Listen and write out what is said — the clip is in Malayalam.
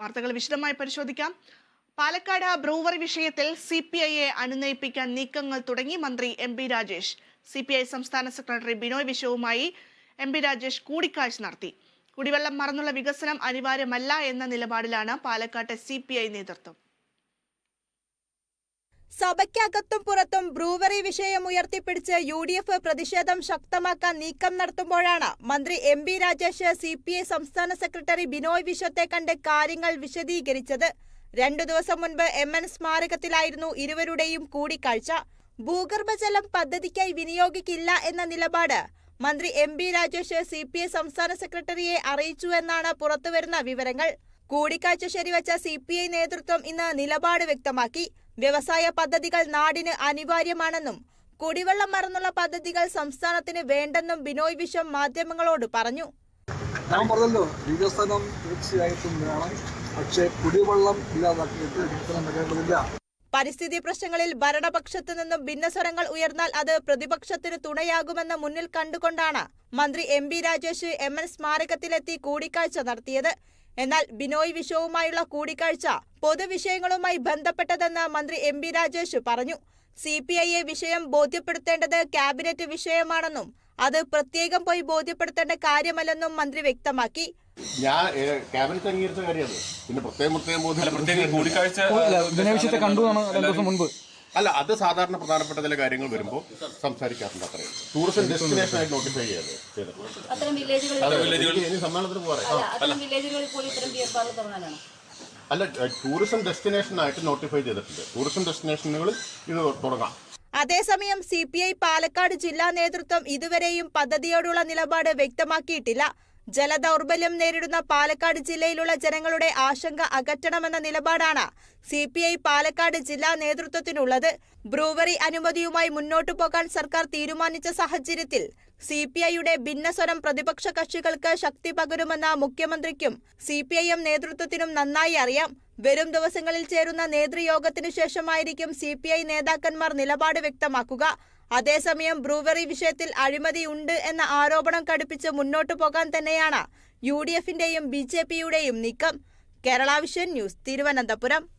വാർത്തകൾ വിശദമായി പരിശോധിക്കാം. പാലക്കാട് ബ്രൂവറി വിഷയത്തിൽ സി പി ഐയെ അനുനയിപ്പിക്കാൻ നീക്കങ്ങൾ തുടങ്ങി മന്ത്രി M P Rajesh. C P I സംസ്ഥാന സെക്രട്ടറി ബിനോയ് വിശ്വവുമായി എം പി രാജേഷ് കൂടിക്കാഴ്ച നടത്തി. കുടിവെള്ളം മറന്നുള്ള വികസനം അനിവാര്യമല്ല എന്ന നിലപാടിലാണ് പാലക്കാട്ടെ സി പി ഐ നേതൃത്വം. സഭയ്ക്കകത്തും പുറത്തും ബ്രൂവറി വിഷയം ഉയർത്തിപ്പിടിച്ച് യു ഡി എഫ് പ്രതിഷേധം ശക്തമാക്കാൻ നീക്കം നടത്തുമ്പോഴാണ് മന്ത്രി M B Rajesh C P I സംസ്ഥാന സെക്രട്ടറി ബിനോയ് വിശ്വത്തെ കണ്ട് കാര്യങ്ങൾ വിശദീകരിച്ചത്. രണ്ടു ദിവസം മുൻപ് എം എൻ സ്മാരകത്തിലായിരുന്നു ഇരുവരുടെയും കൂടിക്കാഴ്ച. ഭൂഗർഭജലം പദ്ധതിക്കായി വിനിയോഗിക്കില്ല എന്ന നിലപാട് മന്ത്രി M B Rajesh C P I സംസ്ഥാന സെക്രട്ടറിയെ അറിയിച്ചു എന്നാണ് പുറത്തുവരുന്ന വിവരങ്ങൾ. കൂടിക്കാഴ്ച ശരിവച്ച സി പി ഐ നേതൃത്വം ഇന്ന് നിലപാട് വ്യക്തമാക്കി. വ്യവസായ പദ്ധതികൾ നാടിന് അനിവാര്യമാണെന്നും കുടിവെള്ളം മറന്നുള്ള പദ്ധതികൾ സംസ്ഥാനത്തിന് വേണ്ടെന്നും ബിനോയ് വിശ്വം മാധ്യമങ്ങളോട് പറഞ്ഞു. ഞാൻ പറഞ്ഞല്ലോ വികസനം തീർച്ചയായിട്ടും വേണം. പക്ഷേ കുടിവെള്ളം ഇല്ലാതാക്കിയിട്ട് വികസനം വരേണ്ടതില്ല പരിസ്ഥിതി പ്രശ്നങ്ങളിൽ ഭരണപക്ഷത്തു നിന്നും ഭിന്നസ്വരങ്ങൾ ഉയർന്നാൽ അത് പ്രതിപക്ഷത്തിന് തുണയാകുമെന്ന് മുന്നിൽ കണ്ടുകൊണ്ടാണ് മന്ത്രി M B Rajesh M N സ്മാരകത്തിലെത്തി കൂടിക്കാഴ്ച നടത്തിയത്. എന്നാൽ ബിനോയ് വിശ്വവുമായുള്ള കൂടിക്കാഴ്ച പൊതുവിഷയങ്ങളുമായി ബന്ധപ്പെട്ടതെന്ന് മന്ത്രി എം ബി രാജേഷ് പറഞ്ഞു. സി പി ഐയെ വിഷയം ബോധ്യപ്പെടുത്തേണ്ടത് ക്യാബിനറ്റ് വിഷയമാണെന്നും അത് പ്രത്യേകം പോയി ബോധ്യപ്പെടുത്തേണ്ട കാര്യമല്ലെന്നും മന്ത്രി വ്യക്തമാക്കി. ഞാൻ ക്യാബിനറ്റ് അംഗീകരിച്ച കാര്യമാണ് പിന്നെ പ്രത്യേകം പ്രത്യേകം കൂടിക്കാഴ്ച കണ്ടു മുൻപ്. അല്ല അത് സാധാരണ പ്രധാനപ്പെട്ട ചില കാര്യങ്ങൾ വരുമ്പോൾ സംസാരിക്കാറുണ്ട് അത്രയും. ടൂറിസം ഡെസ്റ്റിനേഷൻ ആയിട്ട് നോട്ടിഫൈ ചെയ്യാതെ ഇനി സമ്മേളനത്തിന് അല്ല ടൂറിസം ഡെസ്റ്റിനേഷൻ ആയിട്ട് നോട്ടിഫൈ ചെയ്തിട്ടുണ്ട്. ടൂറിസം ഡെസ്റ്റിനേഷനുകളിൽ ഇത് തുടങ്ങാം. അതേസമയം സി പി ഐ പാലക്കാട് ജില്ലാ നേതൃത്വം ഇതുവരെയും പദ്ധതിയോടുള്ള നിലപാട് വ്യക്തമാക്കിയിട്ടില്ല. ജലദൗർബല്യം നേരിടുന്ന പാലക്കാട് ജില്ലയിലുള്ള ജനങ്ങളുടെ ആശങ്ക അകറ്റണമെന്ന നിലപാടാണ് സി പി ഐ പാലക്കാട് ജില്ലാ നേതൃത്വത്തിനുള്ളത്. ബ്രൂവറി അനുമതിയുമായി മുന്നോട്ടു പോകാൻ സർക്കാർ തീരുമാനിച്ച സാഹചര്യത്തിൽ സി പി ഐയുടെ ഭിന്നസ്വരം പ്രതിപക്ഷ കക്ഷികൾക്ക് ശക്തി പകരുമെന്ന മുഖ്യമന്ത്രിക്കും സി പി ഐ എം നേതൃത്വത്തിനും നന്നായി അറിയാം. വരും ദിവസങ്ങളിൽ ചേരുന്ന നേതൃയോഗത്തിനു ശേഷമായിരിക്കും സി പി ഐ നേതാക്കന്മാർ നിലപാട് വ്യക്തമാക്കുക. അതേസമയം ബ്രൂവറി വിഷയത്തിൽ അഴിമതിയുണ്ട് എന്ന ആരോപണം കടുപ്പിച്ച് മുന്നോട്ടു പോകാൻ തന്നെയാണ് യു ഡി എഫിന്റെയും ബി ജെ പിയുടെയും നീക്കം. Kerala vision news Thiruvananthapuram.